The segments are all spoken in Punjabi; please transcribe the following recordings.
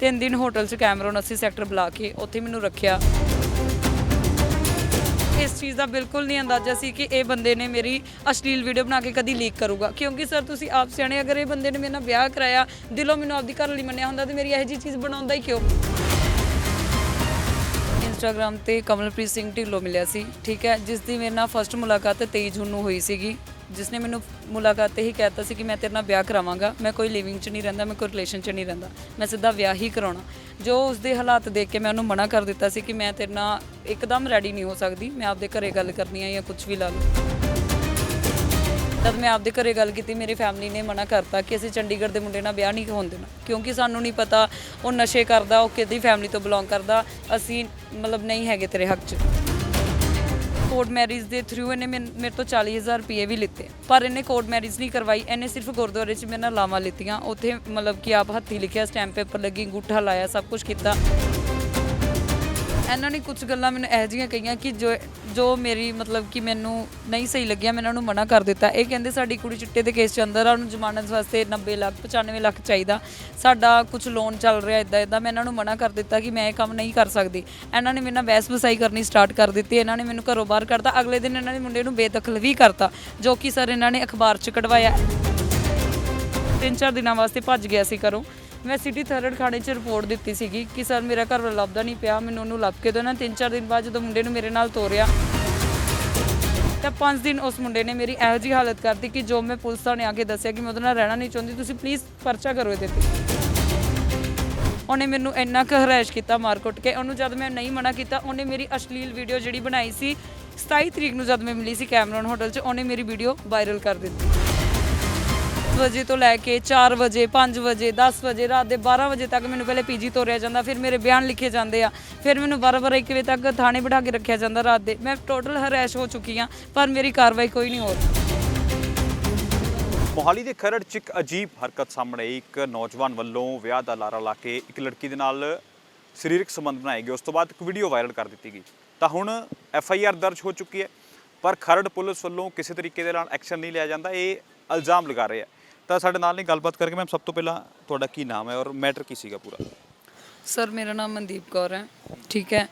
ਤਿੰਨ ਦਿਨ ਹੋਟਲ 'ਚ ਕੈਮਰਨ 80 ਸੈਕਟਰ ਬੁਲਾ ਕੇ ਉੱਥੇ ਮੈਨੂੰ ਰੱਖਿਆ। ਇਸ ਚੀਜ਼ ਦਾ ਬਿਲਕੁਲ ਨਹੀਂ ਅੰਦਾਜ਼ਾ ਸੀ ਕਿ ਇਹ ਬੰਦੇ ਨੇ ਮੇਰੀ ਅਸ਼ਲੀਲ ਵੀਡੀਓ ਬਣਾ ਕੇ ਕਦੀ ਲੀਕ ਕਰੂਗਾ। ਕਿਉਂਕਿ ਸਰ ਤੁਸੀਂ ਆਪ ਸਿਆਣੇ, ਅਗਰ ਇਹ ਬੰਦੇ ਨੇ ਮੇਰੇ ਨਾਲ ਵਿਆਹ ਕਰਾਇਆ, ਦਿਲੋਂ ਮੈਨੂੰ ਆਪਦੀ ਘਰ ਲਈ ਮੰਨਿਆ ਹੁੰਦਾ, ਤੇ ਮੇਰੀ ਇਹੋ ਜਿਹੀ ਚੀਜ਼ ਬਣਾਉਂਦਾ ਹੀ ਕਿਉਂ? ਇੰਸਟਾਗ੍ਰam ਤੇ ਕਮਲਪ੍ਰੀਤ ਸਿੰਘ ਢਿੱਲੋਂ ਮਿਲਿਆ ਸੀ, ਠੀਕ ਹੈ ਜਿਸ ਦੀ ਮੇਰੇ ਨਾਲ ਫਸਟ ਮੁਲਾਕਾਤ 23 ਜੂਨ ਨੂੰ ਹੋਈ ਸੀਗੀ। ਜਿਸਨੇ ਮੈਨੂੰ ਮੁਲਾਕਾਤ ਤੇ ਹੀ ਕਹਿਤਾ ਸੀ ਕਿ ਮੈਂ ਤੇਰੇ ਨਾਲ ਵਿਆਹ ਕਰਾਵਾਂਗਾ, ਮੈਂ ਕੋਈ ਲਿਵਿੰਗ 'ਚ ਨਹੀਂ ਰਹਿੰਦਾ, ਮੈਂ ਕੋਈ ਰਿਲੇਸ਼ਨ 'ਚ ਨਹੀਂ ਰਹਿੰਦਾ, ਮੈਂ ਸਿੱਧਾ ਵਿਆਹ ਹੀ ਕਰਾਉਣਾ। ਜੋ ਉਸਦੇ ਹਾਲਾਤ ਦੇਖ ਕੇ ਮੈਂ ਉਹਨੂੰ ਮਨਾ ਕਰ ਦਿੱਤਾ ਸੀ ਕਿ ਮੈਂ ਤੇਰੇ ਨਾਲ ਇੱਕਦਮ ਰੈਡੀ ਨਹੀਂ ਹੋ ਸਕਦੀ, ਮੈਂ ਆਪਦੇ ਘਰੇ ਗੱਲ ਕਰਨੀ ਆ ਜਾਂ ਕੁਝ ਵੀ ਲਾ ਲਓ। ਤਦ ਮੈਂ ਆਪਦੇ ਘਰੇ ਗੱਲ ਕੀਤੀ, ਮੇਰੀ ਫੈਮਿਲੀ ਨੇ ਮਨਾ ਕਰਤਾ ਕਿ ਅਸੀਂ ਚੰਡੀਗੜ੍ਹ ਦੇ ਮੁੰਡੇ ਨਾਲ ਵਿਆਹ ਨਹੀਂ ਹੋਣ ਦੇਣਾ। ਕਿਉਂਕਿ ਸਾਨੂੰ ਨਹੀਂ ਪਤਾ ਉਹ ਨਸ਼ੇ ਕਰਦਾ, ਉਹ ਕਿਹਦੀ ਫੈਮਿਲੀ ਤੋਂ ਬਿਲੋਂਗ ਕਰਦਾ, ਅਸੀਂ ਮਤਲਬ ਨਹੀਂ ਹੈਗੇ ਤੇਰੇ ਹੱਕ 'ਚ। ਕੋਰਟ ਮੈਰਿਜ ਦੇ ਥਰੂ ਇਹਨੇ ਮੈਨ- ਮੇਰੇ ਤੋਂ 40000 ਰੁਪਏ ਵੀ ਲਿੱਤੇ। ਪਰ ਇਹਨੇ ਕੋਰਟ ਮੈਰਿਜ ਨਹੀਂ ਕਰਵਾਈ, ਇਹਨੇ ਸਿਰਫ ਗੁਰਦੁਆਰੇ 'ਚ ਮੇਰੇ ਨਾਲ ਲਾਵਾਂ ਲਿੱਤੀਆਂ। ਉੱਥੇ ਮਤਲਬ ਕਿ ਆਪ ਹੱਥੀ ਲਿਖਿਆ ਸਟੈਂਪ ਪੇਪਰ ਲੱਗੀ, ਅੰਗੂਠਾ ਲਾਇਆ, ਸਭ ਕੁਝ ਕੀਤਾ। ਇਹਨਾਂ ਨੇ ਕੁਝ ਗੱਲਾਂ ਮੈਨੂੰ ਇਹੋ ਜਿਹੀਆਂ ਕਹੀਆਂ ਕਿ ਜੋ ਜੋ ਮੇਰੀ ਮਤਲਬ ਕਿ ਮੈਨੂੰ ਨਹੀਂ ਸਹੀ ਲੱਗਿਆ, ਮੈਂ ਇਹਨਾਂ ਨੂੰ ਮਨਾ ਕਰ ਦਿੱਤਾ। ਇਹ ਕਹਿੰਦੇ ਸਾਡੀ ਕੁੜੀ ਚਿੱਟੇ ਦੇ ਕੇਸ 'ਚ ਅੰਦਰ ਆ, ਉਹਨੂੰ ਜ਼ਮਾਨਤ ਵਾਸਤੇ 90 ਲੱਖ 95 ਲੱਖ ਚਾਹੀਦਾ। ਸਾਡਾ ਕੁਝ ਲੋਨ ਚੱਲ ਰਿਹਾ ਇਦਾਂ ਇਦਾਂ ਮੈਂ ਇਹਨਾਂ ਨੂੰ ਮਨਾ ਕਰ ਦਿੱਤਾ ਕਿ ਮੈਂ ਇਹ ਕੰਮ ਨਹੀਂ ਕਰ ਸਕਦੀ। ਇਹਨਾਂ ਨੇ ਮੇਰੇ ਨਾਲ ਬਹਿਸ ਵਸਾਈ ਕਰਨੀ ਸਟਾਰਟ ਕਰ ਦਿੱਤੀ, ਇਹਨਾਂ ਨੇ ਮੈਨੂੰ ਘਰੋਂ ਬਾਹਰ ਕਰਤਾ ਅਗਲੇ ਦਿਨ ਇਹਨਾਂ ਨੇ ਮੁੰਡੇ ਨੂੰ ਬੇਦਖਲ ਵੀ ਕਰਤਾ, ਜੋ ਕਿ ਸਰ ਇਹਨਾਂ ਨੇ ਅਖਬਾਰ 'ਚ ਕਢਵਾਇਆ। ਤਿੰਨ ਚਾਰ ਦਿਨਾਂ ਵਾਸਤੇ ਭੱਜ ਗਿਆ ਸੀ ਘਰੋਂ। ਮੈਂ ਸਿਟੀ ਥਰਡ ਖਾਣੇ 'ਚ ਰਿਪੋਰਟ ਦਿੱਤੀ ਸੀਗੀ ਕਿ ਸਰ ਮੇਰਾ ਘਰ ਵਾਲਾ ਲੱਭਦਾ ਨਹੀਂ ਪਿਆ, ਮੈਨੂੰ ਉਹਨੂੰ ਲੱਭ ਕੇ ਦਿਓ ਨਾ। ਤਿੰਨ ਚਾਰ ਦਿਨ ਬਾਅਦ ਜਦੋਂ ਮੁੰਡੇ ਨੂੰ ਮੇਰੇ ਨਾਲ ਤੋਰਿਆ, ਤਾਂ ਪੰਜ ਦਿਨ ਉਸ ਮੁੰਡੇ ਨੇ ਮੇਰੀ ਇਹੋ ਜਿਹੀ ਹਾਲਤ ਕਰਤੀ ਕਿ ਜੋ ਮੈਂ ਪੁਲਿਸ ਥਾਣੇ ਆ ਕੇ ਦੱਸਿਆ ਕਿ ਮੈਂ ਉਹਦੇ ਨਾਲ ਰਹਿਣਾ ਨਹੀਂ ਚਾਹੁੰਦੀ, ਤੁਸੀਂ ਪਲੀਜ਼ ਪਰਚਾ ਕਰੋ ਇਹਦੇ ਤੇ। ਉਹਨੇ ਮੈਨੂੰ ਇੰਨਾ ਕੁ ਹਰਾਇਸ਼ ਕੀਤਾ ਮਾਰ ਕੁੱਟ ਕੇ। ਉਹਨੂੰ ਜਦ ਮੈਂ ਨਹੀਂ ਮਨਾ ਕੀਤਾ, ਉਹਨੇ ਮੇਰੀ ਅਸ਼ਲੀਲ ਵੀਡੀਓ ਜਿਹੜੀ ਬਣਾਈ ਸੀ 27 ਤਰੀਕ ਨੂੰ ਜਦ ਮੈਂ ਮਿਲੀ ਸੀ ਕੈਮਰਨ ਹੋਟਲ 'ਚ, ਉਹਨੇ ਮੇਰੀ ਵੀਡੀਓ ਵਾਇਰਲ ਕਰ ਦਿੱਤੀ। ਵਜੇ ਤੋਂ ਲੈ ਕੇ 4 ਵਜੇ 5 ਵਜੇ 10 ਵਜੇ, ਰਾਤ ਦੇ 12 ਵਜੇ ਤੱਕ ਮੈਨੂੰ ਪਹਿਲੇ ਪੀਜੀ ਤੋਰਿਆ ਜਾਂਦਾ, ਫਿਰ ਮੇਰੇ ਬਿਆਨ ਲਿਖੇ ਜਾਂਦੇ ਆ। ਫਿਰ ਮੈਨੂੰ 12 12 1 ਵਜੇ ਤੱਕ ਥਾਣੇ ਬਿਠਾ ਕੇ ਰੱਖਿਆ ਜਾਂਦਾ ਰਾਤ ਦੇ। ਮੈਂ ਟੋਟਲ ਹਰੈਸ਼ ਹੋ ਚੁੱਕੀ ਆ ਪਰ ਮੇਰੀ ਕਾਰਵਾਈ ਕੋਈ ਨਹੀਂ ਹੋ ਰਹੀ। ਮੋਹਾਲੀ ਦੇ ਖਰੜ 'ਚ ਇੱਕ ਅਜੀਬ ਹਰਕਤ ਸਾਹਮਣੇ ਆਈ। ਇੱਕ ਨੌਜਵਾਨ ਵੱਲੋਂ ਵਿਆਹ ਦਾ ਲਾਰਾ ਲਾ ਕੇ ਇੱਕ ਲੜਕੀ ਦੇ ਨਾਲ ਸਰੀਰਕ ਸੰਬੰਧ ਬਣਾਏ ਗਏ। ਉਸ ਤੋਂ ਬਾਅਦ ਇੱਕ ਵੀਡੀਓ ਵਾਇਰਲ ਕਰ ਦਿੱਤੀ ਗਈ। ਤਾਂ ਹੁਣ ਐਫ ਆਈ ਆਰ ਦਰਜ ਹੋ ਚੁੱਕੀ ਹੈ। ਪਰ ਖਰੜ ਪੁਲਿਸ ਵੱਲੋਂ ਕਿਸੇ ਤਰੀਕੇ ਦੇ ਨਾਲ ਐਕਸ਼ਨ ਨਹੀਂ ਲਿਆ ਜਾਂਦਾ। ਇਹ ਇਲਜ਼ਾਮ ਲਗਾ ਰਹੇ ਆ। ਤਾਂ ਸਾਡੇ ਨਾਲ ਨਹੀਂ ਗੱਲਬਾਤ ਕਰਕੇ ਮੈਮ ਸਭ ਤੋਂ ਪਹਿਲਾਂ ਤੁਹਾਡਾ ਕੀ ਨਾਮ ਹੈ ਔਰ ਮੈਟਰ ਕੀ ਸੀਗਾ ਪੂਰਾ? ਸਰ, ਮੇਰਾ ਨਾਮ ਮਨਦੀਪ ਕੌਰ ਹੈ, ਠੀਕ ਹੈ।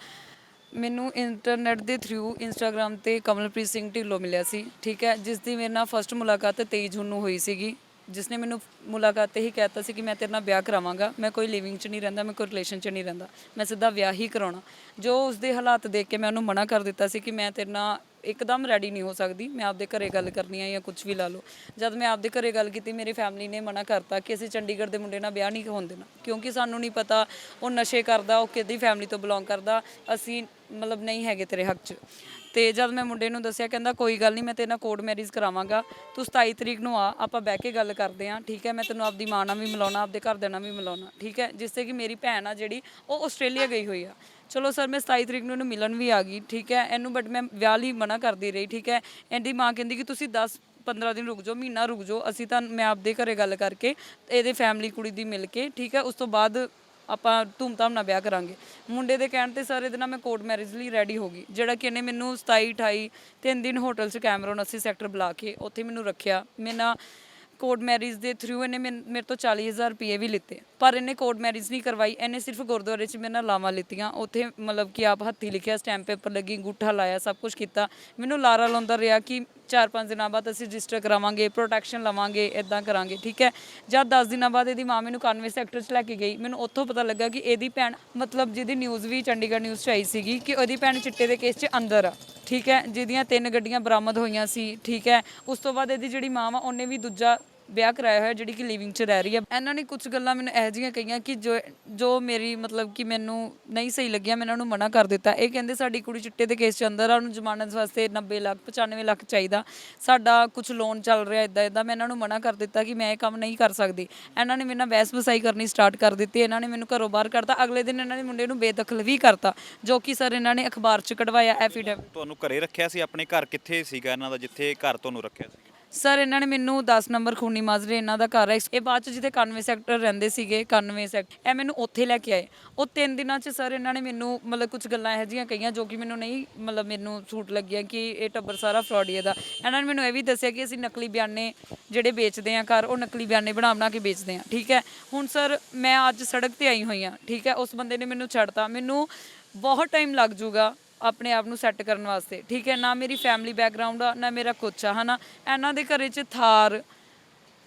ਮੈਨੂੰ ਇੰਟਰਨੈਟ ਦੇ ਥਰੂ ਇੰਸਟਾਗ੍ਰam ਤੇ ਕਮਲਪ੍ਰੀਤ ਸਿੰਘ ਢਿੱਲੋਂ ਮਿਲਿਆ ਸੀ, ਠੀਕ ਹੈ। ਜਿਸ ਦੀ ਮੇਰੇ ਨਾਲ ਫਸਟ ਮੁਲਾਕਾਤ 23 ਜੂਨ ਨੂੰ ਹੋਈ ਸੀਗੀ। ਜਿਸ ਨੇ ਮੈਨੂੰ ਮੁਲਾਕਾਤ ਤੇ ਹੀ ਕਹਿਤਾ ਸੀ ਕਿ ਮੈਂ ਤੇਰੇ ਨਾਲ ਵਿਆਹ ਕਰਾਵਾਂਗਾ। ਮੈਂ ਕੋਈ ਲਿਵਿੰਗ 'ਚ ਨਹੀਂ ਰਹਿੰਦਾ, ਮੈਂ ਕੋਈ ਰਿਲੇਸ਼ਨ 'ਚ ਨਹੀਂ ਰਹਿੰਦਾ। ਮੈਂ ਸਿੱਧਾ ਵਿਆਹ ਹੀ ਕਰਾਉਣਾ। ਜੋ ਉਸਦੇ ਹਾਲਾਤ ਦੇਖ ਕੇ ਮੈਂ ਉਹਨੂੰ ਮਨਾ ਕਰ ਦਿੱਤਾ ਸੀ ਕਿ ਮੈਂ ਤੇਰੇ ਨਾਲ ਇੱਕਦਮ ਰੈਡੀ ਨਹੀਂ ਹੋ ਸਕਦੀ। ਮੈਂ ਆਪਦੇ ਘਰੇ ਗੱਲ ਕਰਨੀ ਆ ਜਾਂ ਕੁਝ ਵੀ ਲਾ ਲਓ। ਜਦ ਮੈਂ ਆਪਦੇ ਘਰੇ ਗੱਲ ਕੀਤੀ, ਮੇਰੀ ਫੈਮਿਲੀ ਨੇ ਮਨਾ ਕਰਤਾ ਕਿ ਅਸੀਂ ਚੰਡੀਗੜ੍ਹ ਦੇ ਮੁੰਡੇ ਨਾਲ ਵਿਆਹ ਨਹੀਂ ਹੋਣ ਦੇਣਾ। ਕਿਉਂਕਿ ਸਾਨੂੰ ਨਹੀਂ ਪਤਾ ਉਹ ਨਸ਼ੇ ਕਰਦਾ, ਉਹ ਕਿਹਦੀ ਫੈਮਿਲੀ ਤੋਂ ਬਿਲੋਂਗ ਕਰਦਾ। ਅਸੀਂ ਮਤਲਬ ਨਹੀਂ ਹੈਗੇ ਤੇਰੇ ਹੱਕ 'ਚ। ਤੇ ਜਦ ਮੈਂ ਮੁੰਡੇ ਨੂੰ ਦੱਸਿਆ, ਕਹਿੰਦਾ ਕੋਈ ਗੱਲ ਨਹੀਂ, ਮੈਂ ਤੇਰੇ ਨਾਲ ਕੋਰਟ ਮੈਰਿਜ ਕਰਾਵਾਂਗਾ। ਤੂੰ 27 ਤਰੀਕ ਨੂੰ ਆ, ਆਪਾਂ ਬਹਿ ਕੇ ਗੱਲ ਕਰਦੇ ਆਂ, ਠੀਕ ਹੈ? ਮੈਂ ਤੈਨੂੰ ਆਪਦੀ ਮਾਂ ਨਾਲ ਵੀ ਮਿਲਾਉਣਾ, ਆਪਦੇ ਘਰਦਿਆਂ ਨਾਲ ਵੀ ਮਿਲਾਉਣਾ, ਠੀਕ ਹੈ? ਜਿਸ ਤੇ ਕਿ ਮੇਰੀ ਭੈਣ ਆ ਜਿਹੜੀ, ਉਹ ਆਸਟ੍ਰੇਲੀਆ ਗਈ ਹੋਈ ਆ। ਚਲੋ ਸਰ, ਮੈਂ 27 ਤਰੀਕ ਨੂੰ ਇਹਨੂੰ ਮਿਲਣ ਵੀ ਆ ਗਈ, ਠੀਕ ਹੈ, ਇਹਨੂੰ ਬਟ ਮੈਂ ਵਿਆਹ ਲਈ ਮਨਾ ਕਰਦੀ ਰਹੀ, ਠੀਕ ਹੈ। ਇਹਦੀ ਮਾਂ ਕਹਿੰਦੀ ਕਿ ਤੁਸੀਂ 10 15 ਦਿਨ ਰੁਕ ਜਾਓ, ਮਹੀਨਾ ਰੁਕ ਜਾਓ, ਅਸੀਂ ਤਾਂ ਮੈਂ ਆਪਦੇ ਘਰੇ ਗੱਲ ਕਰਕੇ ਇਹਦੇ ਫੈਮਿਲੀ ਕੁੜੀ ਦੀ ਮਿਲ ਕੇ, ਠੀਕ ਹੈ, ਉਸ ਤੋਂ ਬਾਅਦ ਆਪਾਂ ਧੂਮਧਾਮ ਨਾਲ ਵਿਆਹ ਕਰਾਂਗੇ। ਮੁੰਡੇ ਦੇ ਕਹਿਣ ਤੇ ਸਰ, ਇਹਦੇ ਨਾਲ ਮੈਂ ਕੋਰਟ ਮੈਰਿਜ ਲਈ ਰੈਡੀ ਹੋ ਗਈ, ਜਿਹੜਾ ਕਿ ਇਹਨੇ ਮੈਨੂੰ 27 28 ਤਿੰਨ ਦਿਨ ਹੋਟਲ 'ਚ ਕੈਮਰਨ 80 ਸੈਕਟਰ ਬੁਲਾ ਕੇ ਉੱਥੇ ਮੈਨੂੰ ਰੱਖਿਆ। ਮੇਰੇ ਨਾਲ ਕੋਰਟ ਮੈਰਿਜ ਦੇ ਥਰੂ ਇਹਨੇ ਮੈਨ- ਮੇਰੇ ਤੋਂ 40000 ਰੁਪਏ ਵੀ ਲਿੱਤੇ। ਪਰ ਇਹਨੇ ਕੋਰਟ ਮੈਰਿਜ ਨਹੀਂ ਕਰਵਾਈ, ਇਹਨੇ ਸਿਰਫ ਗੁਰਦੁਆਰੇ 'ਚ ਮੇਰੇ ਨਾਲ ਲਾਵਾਂ ਲਿੱਤੀਆਂ। ਉੱਥੇ ਮਤਲਬ ਕਿ ਆਪ ਹੱਥੀ ਲਿਖਿਆ ਸਟੈਂਪ ਪੇਪਰ ਲੱਗੀ, ਅੰਗੂਠਾ ਲਾਇਆ, ਸਭ ਕੁਝ ਕੀਤਾ। ਮੈਨੂੰ ਲਾਰਾ ਲਾਉਂਦਾ ਰਿਹਾ ਕਿ 4-5 ਦਿਨਾਂ ਬਾਅਦ ਅਸੀਂ ਰਜਿਸਟਰ ਕਰਾਵਾਂਗੇ ਪ੍ਰੋਟੈਕਸ਼ਨ ਲਵਾਂਗੇ ਇਦਾਂ ਕਰਾਂਗੇ, ਠੀਕ ਹੈ? ਜਦ 10 ਦਿਨਾਂ ਬਾਅਦ ਇਹਦੀ ਮਾਂ ਮੈਨੂੰ ਕਾਨਵੇ ਸੈਕਟਰ 'ਚ ਲੈ ਕੇ ਗਈ। ਮੈਨੂੰ ਉੱਥੋਂ ਪਤਾ ਲੱਗਾ ਕਿ ਇਹਦੀ ਭੈਣ, ਮਤਲਬ ਜਿਹਦੀ ਨਿਊਜ਼ ਵੀ ਚੰਡੀਗੜ੍ਹ ਨਿਊਜ਼ 'ਚ ਆਈ ਸੀਗੀ ਕਿ ਉਹਦੀ ਭੈਣ ਚਿੱਟੇ ਦੇ ਕੇਸ 'ਚ ਅੰਦਰ ਆ, ਠੀਕ ਹੈ? ਜਿਹਦੀਆਂ ਤਿੰਨ ਗੱਡੀਆਂ ਬਰਾਮਦ ਹੋਈਆਂ ਸੀ, ਠੀਕ ਹੈ? ਉਸ ਤੋਂ ਬਾਅਦ ਇਹਦੀ ਜਿਹੜੀ ਮਾਂ ਵਾ, ਉਹਨੇ ਵੀ ਦੂਜਾ ਵਿਆਹ ਕਰਾਇਆ ਹੋਇਆ ਜਿਹੜੀ ਕਿ ਲਿਵਿੰਗ 'ਚ ਰਹਿ ਰਹੀ ਹੈ। ਇਹਨਾਂ ਨੇ ਕੁਝ ਗੱਲਾਂ ਮੈਨੂੰ ਇਹੋ ਜਿਹੀਆਂ ਕਹੀਆਂ ਕਿ ਜੋ ਜੋ ਮੇਰੀ ਮਤਲਬ ਕਿ ਮੈਨੂੰ ਨਹੀਂ ਸਹੀ ਲੱਗਿਆ, ਮੈਂ ਇਹਨਾਂ ਨੂੰ ਮਨਾ ਕਰ ਦਿੱਤਾ। ਇਹ ਕਹਿੰਦੇ ਸਾਡੀ ਕੁੜੀ ਚਿੱਟੇ ਦੇ ਕੇਸ 'ਚ ਅੰਦਰ ਆ, ਉਹਨੂੰ ਜ਼ਮਾਨਤ ਵਾਸਤੇ 90 ਲੱਖ 95 ਲੱਖ ਚਾਹੀਦਾ। ਸਾਡਾ ਕੁਝ ਲੋਨ ਚੱਲ ਰਿਹਾ ਇਦਾਂ ਇਦਾਂ ਮੈਂ ਇਹਨਾਂ ਨੂੰ ਮਨਾ ਕਰ ਦਿੱਤਾ ਕਿ ਮੈਂ ਇਹ ਕੰਮ ਨਹੀਂ ਕਰ ਸਕਦੀ। ਇਹਨਾਂ ਨੇ ਮੇਰੇ ਨਾਲ ਬਹਿਸ ਵਸਾਈ ਕਰਨੀ ਸਟਾਰਟ ਕਰ ਦਿੱਤੀ। ਇਹਨਾਂ ਨੇ ਮੈਨੂੰ ਘਰੋਂ ਬਾਹਰ ਕਰਤਾ ਅਗਲੇ ਦਿਨ ਇਹਨਾਂ ਨੇ ਮੁੰਡੇ ਨੂੰ ਬੇਦਖਲ ਵੀ ਕਰਤਾ, ਜੋ ਕਿ ਸਰ ਇਹਨਾਂ ਨੇ ਅਖਬਾਰ 'ਚ ਕਢਵਾਇਆ ਐਫੀਡੇਵਿਟ ਤੁਹਾਨੂੰ ਘਰੇ ਰੱਖਿਆ ਸੀ? ਆਪਣੇ ਘਰ ਕਿੱਥੇ ਸੀਗਾ ਇਹਨਾਂ ਦਾ, ਜਿੱਥੇ ਘਰ ਤੁਹਾਨੂੰ ਰੱਖਿਆ ਸੀ? ਸਰ ਇਹਨਾਂ ਨੇ ਮੈਨੂੰ 10 ਨੰਬਰ ਖੂਨੀ ਮਾਜਰੇ ਇਹਨਾਂ ਦਾ ਘਰ ਹੈ ਇਹ ਬਾਅਦ ਚ ਜਿੱਥੇ 91 ਸੈਕਟਰ ਰਹਿੰਦੇ ਸੀਗੇ 91 ਸੈਕਟਰ ਇਹ ਮੈਨੂੰ ਉੱਥੇ ਲੈ ਕੇ ਆਏ। ਉਹ ਤਿੰਨ ਦਿਨਾਂ ਚ ਸਰ ਇਹਨਾਂ ਨੇ ਮੈਨੂੰ ਮਤਲਬ ਕੁਝ ਗੱਲਾਂ ਇਹੋ ਜਿਹੀਆਂ ਕਹੀਆਂ ਜੋ ਕਿ ਮੈਨੂੰ ਨਹੀਂ ਮਤਲਬ ਮੈਨੂੰ ਛੂਟ ਲੱਗਿਆ ਕਿ ਇਹ ਟੱਬਰ ਸਾਰਾ ਫਰਾਡੀ ਦਾ ਇਹਨਾਂ ਨੇ ਮੈਨੂੰ ਇਹ ਵੀ ਦੱਸਿਆ ਕਿ ਅਸੀਂ ਨਕਲੀ ਬਿਆਨੇ ਜਿਹੜੇ ਵੇਚਦੇ ਆ ਘਰ, ਉਹ ਨਕਲੀ ਬਿਆਨੇ ਬਣਾ ਬਣਾ ਕੇ ਵੇਚਦੇ ਆ, ਠੀਕ ਹੈ? ਹੁਣ ਸਰ ਮੈਂ ਅੱਜ ਸੜਕ ਤੇ ਆਈ ਹੋਈ ਆ ਠੀਕ ਹੈ? ਉਸ ਬੰਦੇ ਨੇ ਮੈਨੂੰ ਛੱਡਤਾ। ਮੈਨੂੰ ਬਹੁਤ ਟਾਈਮ ਲੱਗ ਜਾਊਗਾ। ਆਪਣੇ ਆਪ ਨੂੰ ਸੈੱਟ ਕਰਨ ਵਾਸਤੇ। ਠੀਕ ਹੈ, ਨਾ ਮੇਰੀ ਫੈਮਿਲੀ ਬੈਕਗ੍ਰਾਉਂਡ ਆ, ਨਾ ਮੇਰਾ ਕੁਛ ਆ, ਹਨਾ? ਇਹਨਾਂ ਦੇ ਘਰੇ 'ਚ ਥਾਰ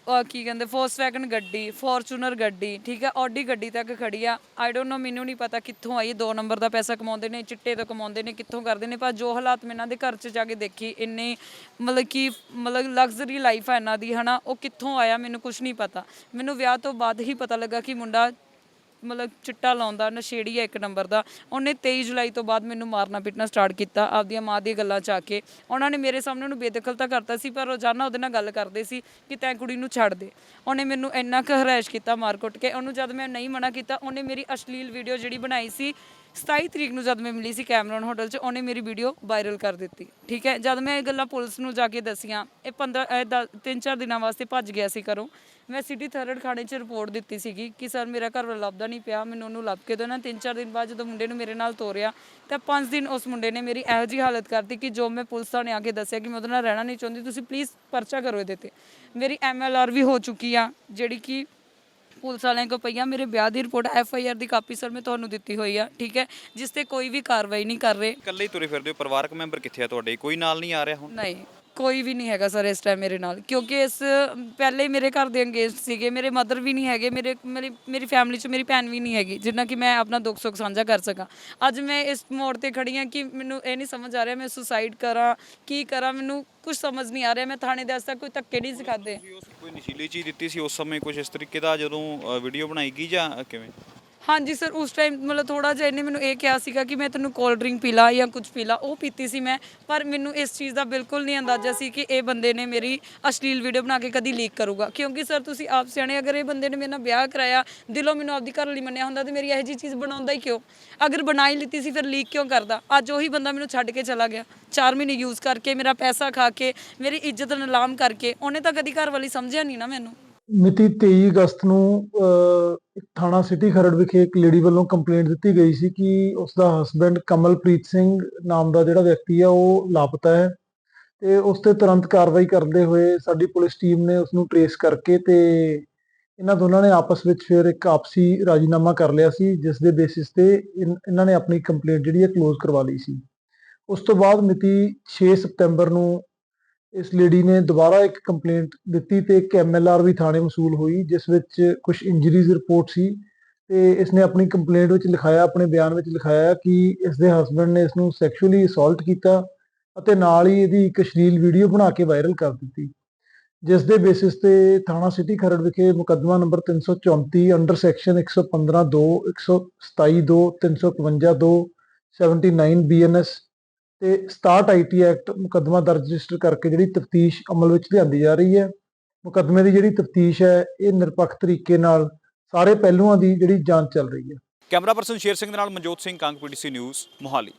ਉਹ ਕੀ ਕਹਿੰਦੇ ਫੋਰਸਵੈਗਨ ਗੱਡੀ ਫੋਰਚੂਨਰ ਗੱਡੀ, ਠੀਕ ਹੈ ਆਡੀ ਗੱਡੀ ਤੱਕ ਖੜੀ ਆ। ਆਈ ਡੋਨਟ ਨੋ ਮੈਨੂੰ ਨਹੀਂ ਪਤਾ ਕਿੱਥੋਂ ਆਈ 2 ਨੰਬਰ ਦਾ ਪੈਸਾ ਕਮਾਉਂਦੇ ਨੇ, ਚਿੱਟੇ ਤੋਂ ਕਮਾਉਂਦੇ ਨੇ, ਕਿੱਥੋਂ ਕਰਦੇ ਨੇ, ਪਰ ਜੋ ਹਾਲਾਤ ਮੈਂ ਇਹਨਾਂ ਦੇ ਘਰ 'ਚ ਜਾ ਕੇ ਦੇਖੀ, ਇੰਨੇ ਮਤਲਬ ਕਿ, ਮਤਲਬ ਲਗਜ਼ਰੀ ਲਾਈਫ ਆ ਇਹਨਾਂ ਦੀ, ਹਨਾ? ਉਹ ਕਿੱਥੋਂ ਆਇਆ, ਮੈਨੂੰ ਕੁਝ ਨਹੀਂ ਪਤਾ। ਮੈਨੂੰ ਵਿਆਹ ਤੋਂ ਬਾਅਦ ਹੀ ਪਤਾ ਲੱਗਾ ਕਿ ਮੁੰਡਾ ਮਤਲਬ ਚਿੱਟਾ ਲਾਉਂਦਾ, ਨਸ਼ੇੜੀ ਹੈ ਇੱਕ ਨੰਬਰ ਦਾ। ਉਹਨੇ 23 ਜੁਲਾਈ ਤੋਂ ਬਾਅਦ ਮੈਨੂੰ ਮਾਰਨਾ ਪਿੱਟਣਾ ਸਟਾਰਟ ਕੀਤਾ, ਆਪਦੀਆਂ ਮਾਂ ਦੀਆਂ ਗੱਲਾਂ ਚ ਆ ਕੇ। ਉਹਨਾਂ ਨੇ ਮੇਰੇ ਸਾਹਮਣੇ ਉਹਨੂੰ ਬੇਦਖਲ ਤਾਂ ਕਰਤਾ ਸੀ, ਪਰ ਰੋਜ਼ਾਨਾ ਉਹਦੇ ਨਾਲ ਗੱਲ ਕਰਦੇ ਸੀ ਕਿ ਤੈਂ ਕੁੜੀ ਨੂੰ ਛੱਡ ਦੇ। ਉਹਨੇ ਮੈਨੂੰ ਇੰਨਾ ਕੁ ਹਰਾਇਸ਼ ਕੀਤਾ ਮਾਰ ਕੁੱਟ ਕੇ। ਉਹਨੂੰ ਜਦ ਮੈਂ ਨਹੀਂ ਮਨਾ ਕੀਤਾ, ਉਹਨੇ ਮੇਰੀ ਅਸ਼ਲੀਲ ਵੀਡੀਓ ਜਿਹੜੀ ਬਣਾਈ ਸੀ 27 ਤਰੀਕ ਨੂੰ ਜਦ ਮੈਂ ਮਿਲੀ ਸੀ ਕੈਮਰਨ ਹੋਟਲ 'ਚ, ਉਹਨੇ ਮੇਰੀ ਵੀਡੀਓ ਵਾਇਰਲ ਕਰ ਦਿੱਤੀ, ਠੀਕ ਹੈ? ਜਦ ਮੈਂ ਇਹ ਗੱਲਾਂ ਪੁਲਿਸ ਨੂੰ ਜਾ ਕੇ ਦੱਸੀਆਂ, ਇਹ 15 ਤਿੰਨ ਚਾਰ ਦਿਨਾਂ ਵਾਸਤੇ ਭੱਜ ਗਿਆ ਸੀ ਘਰੋਂ। ਮੈਂ ਸਿਟੀ ਥਰਡ ਖਾਣੇ 'ਚ ਰਿਪੋਰਟ ਦਿੱਤੀ ਸੀਗੀ ਕਿ ਸਰ ਮੇਰਾ ਘਰ ਵਾਲਾ ਲੱਭਦਾ ਨਹੀਂ ਪਿਆ, ਮੈਨੂੰ ਉਹਨੂੰ ਲੱਭ ਕੇ ਦਿਓ। ਨਾ ਤਿੰਨ ਚਾਰ ਦਿਨ ਬਾਅਦ ਜਦੋਂ ਮੁੰਡੇ ਨੂੰ ਮੇਰੇ ਨਾਲ ਤੋਰਿਆ, ਤਾਂ ਪੰਜ ਦਿਨ ਉਸ ਮੁੰਡੇ ਨੇ ਮੇਰੀ ਇਹੋ ਜਿਹੀ ਹਾਲਤ ਕਰਤੀ ਕਿ ਜੋ ਮੈਂ ਪੁਲਿਸ ਥਾਣੇ ਆ ਕੇ ਦੱਸਿਆ ਕਿ ਮੈਂ ਉਹਦੇ ਨਾਲ ਰਹਿਣਾ ਨਹੀਂ ਚਾਹੁੰਦੀ, ਤੁਸੀਂ ਪਲੀਜ਼ ਪਰਚਾ ਕਰੋ ਇਹਦੇ ਤੇ। ਮੇਰੀ ਐਮਐਲਆਰ ਵੀ ਹੋ ਚੁੱਕੀ ਆ, ਜਿਹੜੀ ਕਿ ਪੁਲਿਸ ਵਾਲਿਆਂ ਕੋਲ ਪਈ ਆ ਮੇਰੇ ਵਿਆਹ ਦੀ ਰਿਪੋਰਟ ਐਫ ਆਈ ਆਰ ਦੀ ਕਾਪੀ ਸਰ ਮੈਂ ਤੁਹਾਨੂੰ ਦਿੱਤੀ ਹੋਈ ਆ ਠੀਕ ਹੈ? ਜਿਸ ਤੇ ਕੋਈ ਵੀ ਕਾਰਵਾਈ ਨਹੀਂ ਕਰ ਰਹੇ। ਇਕੱਲੇ ਹੀ ਤੁਰੇ ਫਿਰਦੇ ਹੋ ਪਰਿਵਾਰਕ ਮੈਂਬਰ ਕਿੱਥੇ ਆ ਤੁਹਾਡੇ? ਕੋਈ ਨਾਲ ਨਹੀਂ ਆ ਰਿਹਾ ਹੁਣ? ਨਹੀਂ। ਕੋਈ ਵੀ ਨਹੀਂ ਹੈਗਾ ਸਰ ਇਸ ਟਾਈਮ ਮੇਰੇ ਨਾਲ, ਕਿਉਂਕਿ ਇਸ, ਪਹਿਲੇ ਹੀ ਮੇਰੇ ਘਰ ਦੇ ਅੰਗੇਜ ਸੀਗੇ, ਮੇਰੇ ਮਦਰ ਵੀ ਨਹੀਂ ਹੈਗੇ, ਮੇਰੇ, ਮੇਰੀ ਮੇਰੀ ਫੈਮਿਲੀ 'ਚ ਮੇਰੀ ਭੈਣ ਵੀ ਨਹੀਂ ਹੈਗੀ, ਜਿੰਨਾ ਕਿ ਮੈਂ ਆਪਣਾ ਦੁੱਖ ਸੁੱਖ ਸਾਂਝਾ ਕਰ ਸਕਾਂ। ਅੱਜ ਮੈਂ ਇਸ ਮੋੜ ਤੇ ਖੜੀ ਹਾਂ ਕਿ ਮੈਨੂੰ ਇਹ ਨਹੀਂ ਸਮਝ ਆ ਰਿਹਾ ਮੈਂ ਸੁਸਾਈਡ ਕਰਾਂ, ਕੀ ਕਰਾਂ, ਮੈਨੂੰ ਕੁਝ ਸਮਝ ਨਹੀਂ ਆ ਰਿਹਾ, ਮੈਂ ਥਾਣੇ ਦੇ ਅੱਜ ਕੋਈ ਧੱਕੇ ਨਹੀਂ ਸਿਖਾਦੇ ਕੋਈ ਨਸ਼ੀਲੀ ਚੀਜ਼ ਦਿੱਤੀ ਸੀ ਉਸ ਸਮੇਂ ਕੁਝ ਇਸ ਤਰੀਕੇ ਦਾ, ਜਦੋਂ ਵੀਡੀਓ ਬਣਾਈ ਗਈ ਜਾਂ ਕਿਵੇਂ? ਹਾਂਜੀ ਸਰ, ਉਸ ਟਾਈਮ ਮਤਲਬ ਥੋੜਾ ਜਿਹਾ ਇਹਨੇ ਮੈਨੂੰ ਇਹ ਕਿਹਾ ਸੀਗਾ ਕਿ ਮੈਂ ਤੈਨੂੰ ਕੋਲਡ ਡਰਿੰਕ ਪੀ ਲਾ ਜਾਂ ਕੁਝ ਪੀ ਲਾ, ਉਹ ਪੀਤੀ ਸੀ ਮੈਂ। ਪਰ ਮੈਨੂੰ ਇਸ ਚੀਜ਼ ਦਾ ਬਿਲਕੁਲ ਨਹੀਂ ਅੰਦਾਜ਼ਾ ਸੀ ਕਿ ਇਹ ਬੰਦੇ ਨੇ ਮੇਰੀ ਅਸ਼ਲੀਲ ਵੀਡੀਓ ਬਣਾ ਕੇ ਕਦੀ ਲੀਕ ਕਰੂਗਾ। ਕਿਉਂਕਿ ਸਰ, ਤੁਸੀਂ ਆਪ ਸਿਆਣੇ, ਅਗਰ ਇਹ ਬੰਦੇ ਨੇ ਮੇਰੇ ਨਾਲ ਵਿਆਹ ਕਰਾਇਆ, ਦਿਲੋਂ ਮੈਨੂੰ ਆਪਦੀ ਘਰ ਲਈ ਮੰਨਿਆ ਹੁੰਦਾ, ਤੇ ਮੇਰੀ ਇਹੋ ਜਿਹੀ ਚੀਜ਼ ਬਣਾਉਂਦਾ ਹੀ ਕਿਉਂ? ਅਗਰ ਬਣਾਈ ਲਿੱਤੀ ਸੀ, ਫਿਰ ਲੀਕ ਕਿਉਂ ਕਰਦਾ? ਅੱਜ ਉਹੀ ਬੰਦਾ ਮੈਨੂੰ ਛੱਡ ਕੇ ਚਲਾ ਗਿਆ। 4 ਮਹੀਨੇ ਯੂਜ਼ ਕਰਕੇ, ਮੇਰਾ ਪੈਸਾ ਖਾ ਕੇ, ਮੇਰੀ ਇੱਜ਼ਤ ਨਿਲਾਮ ਕਰਕੇ, ਉਹਨੇ ਤਾਂ ਕਦੀ ਘਰ ਵਾਲੀ ਸਮਝਿਆ ਨਹੀਂ ਨਾ ਮੈਨੂੰ। ਮਿਤੀ 23 ਅਗਸਤ ਨੂੰ ਥਾਣਾ ਸਿਟੀ ਖਰੜ ਵਿਖੇ ਇੱਕ ਲੇਡੀ ਵੱਲੋਂ ਕੰਪਲੇਂਟ ਦਿੱਤੀ ਗਈ ਸੀ ਕਿ ਉਸ ਦਾ ਹਸਬੰਡ ਕਮਲਪ੍ਰੀਤ ਸਿੰਘ ਨਾਮ ਦਾ ਜਿਹੜਾ ਵਿਅਕਤੀ ਆ, ਉਹ ਲਾਪਤਾ ਹੈ ਤੇ ਉਸ ਤੇ ਤੁਰੰਤ ਕਾਰਵਾਈ ਕਰਦੇ ਹੋਏ ਸਾਡੀ ਪੁਲਿਸ ਟੀਮ ਨੇ ਉਸ ਨੂੰ ਟਰੇਸ ਕਰਕੇ ਤੇ ਇਹਨਾਂ ਦੋਨਾਂ ਨੇ ਆਪਸ ਵਿੱਚ ਫਿਰ ਇੱਕ ਆਪਸੀ ਰਾਜੀਨਾਮਾ ਕਰ ਲਿਆ ਸੀ, ਜਿਸ ਦੇ ਬੇਸਿਸ ਤੇ ਇਨ- ਇਹਨਾਂ ਨੇ ਆਪਣੀ ਕੰਪਲੇਂਟ ਜਿਹੜੀ ਹੈ ਕਲੋਜ਼ ਕਰਵਾ ਲਈ ਸੀ। ਉਸ ਤੋਂ ਬਾਅਦ ਮਿਤੀ 6 ਸਤੰਬਰ ਨੂੰ ਇਸ ਲੇਡੀ ਨੇ ਦੁਬਾਰਾ ਇੱਕ ਕੰਪਲੇਂਟ ਦਿੱਤੀ ਤੇ ਇੱਕ ਐਮਐਲਆਰ ਵੀ ਥਾਣੇ ਵਸੂਲ ਹੋਈ, ਜਿਸ ਵਿੱਚ ਕੁਝ ਇੰਜਰੀਜ਼ ਰਿਪੋਰਟ ਸੀ ਤੇ ਇਸਨੇ ਆਪਣੀ ਕੰਪਲੇਂਟ ਵਿੱਚ ਲਿਖਾਇਆ, ਆਪਣੇ ਬਿਆਨ ਵਿੱਚ ਲਿਖਾਇਆ ਕਿ ਇਸ ਦੇ ਹਸਬੰਡ ਨੇ ਇਸ ਨੂੰ ਸੈਕਸ਼ੂਅਲੀ ਅਸੌਲਟ ਕੀਤਾ ਅਤੇ ਨਾਲ ਹੀ ਇਹਦੀ ਇੱਕ ਸ਼ਰੀਲ ਵੀਡੀਓ ਬਣਾ ਕੇ ਵਾਇਰਲ ਕਰ ਦਿੱਤੀ। ਜਿਸ ਦੇ ਬੇਸਿਸ ਤੇ ਥਾਣਾ ਸਿਟੀ ਖਰੜ ਵਿਖੇ ਮੁਕੱਦਮਾ ਨੰਬਰ 334 ਅੰਡਰ ਸੈਕਸ਼ਨ 115 2 127 2 351 2 79 ਬੀਐਨਐਸ ਤੇ 67 ਆਈਟੀ ਐਕਟ ਮੁਕੱਦਮਾ ਦਰਜ ਰਜਿਸਟਰ ਕਰਕੇ ਜਿਹੜੀ ਤਫਤੀਸ਼ ਅਮਲ ਵਿੱਚ ਲਿਆਂਦੀ ਜਾ ਰਹੀ ਹੈ। ਮੁਕੱਦਮੇ ਦੀ ਜਿਹੜੀ ਤਫਤੀਸ਼ ਹੈ, ਇਹ ਨਿਰਪੱਖ ਤਰੀਕੇ ਨਾਲ ਸਾਰੇ ਪਹਿਲੂਆਂ ਦੀ ਜਿਹੜੀ ਜਾਂਚ ਚੱਲ ਰਹੀ ਹੈ। ਕੈਮਰਾ ਪਰਸਨ ਸ਼ੇਰ ਸਿੰਘ ਦੇ ਨਾਲ ਮਨਜੋਤ ਸਿੰਘ ਕੰਗ ਪੀਟੀਸੀ ਨਿਊਜ਼ ਮੋਹਾਲੀ।